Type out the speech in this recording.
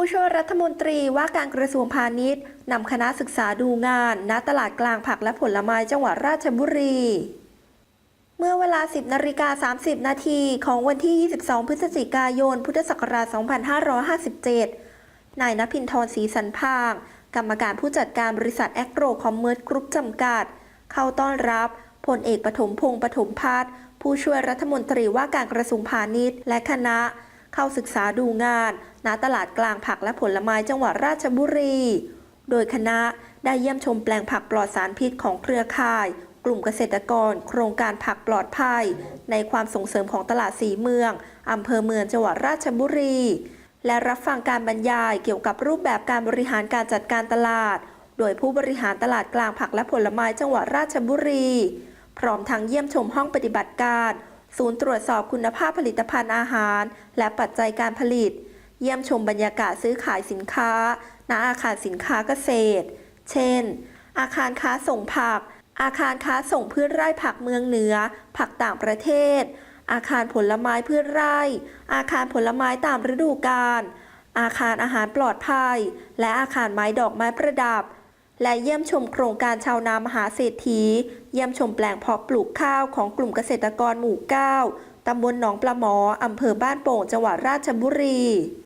ผู้ช่วยรัฐมนตรีว่าการกระทรวงพาณิชย์นำคณะศึกษาดูงาน ณ ตลาดกลางผักและผลไม้จังหวัดราชบุรี เมื่อเวลา 10นาฬิกา30 นาทีของวันที่ 22 พฤศจิกายน พุทธศักราช 2557 นายนภินทรศรีสันพาง กรรมการผู้จัดการบริษัทแอคโรคอมเมอร์สกรุ๊ปจำกัด เข้าต้อนรับพลเอกปฐมพงศ์ปฐมพัฒน์ผู้ช่วยรัฐมนตรีว่าการกระทรวงพาณิชย์ และคณะ เข้าศึกษาดูงานณตลาดกลางผักและผลไม้จังหวัดราชบุรี โดยคณะได้เยี่ยมชมแปลงผักปลอดสารพิษของเครือข่าย กลุ่มเกษตรกร โครงการผักปลอดภัย ในความส่งเสริมของตลาดสีเมืองอำเภอเมืองจังหวัดราชบุรี และรับฟังการบรรยายเกี่ยวกับรูปแบบการบริหารการจัดการตลาด โดยผู้บริหารตลาดกลางผักและผลไม้จังหวัดราชบุรี พร้อมทั้งเยี่ยมชมห้องปฏิบัติการ ศูนย์ตรวจสอบคุณภาพผลิตภัณฑ์อาหาร และปัจจัยการผลิต เยี่ยมชมบรรยากาศซื้อขายสินค้า ณ อาคารสินค้าเกษตร เช่น อาคารค้าส่งผัก อาคารค้าส่งพืชไร่ผักเมืองเหนือ ผักต่างประเทศ อาคารผลไม้พืชไร่ อาคารผลไม้ตามฤดูกาล อาคารอาหารปลอดภัย และอาคารไม้ดอกไม้ประดับ และเยี่ยมชมโครงการชาวนามหาเศรษฐี เยี่ยมชมแปลงเพาะปลูกข้าวของกลุ่มเกษตรกรหมู่ 9 ตำบลหนองปลาหมอ อำเภอบ้านโป่ง จังหวัดราชบุรี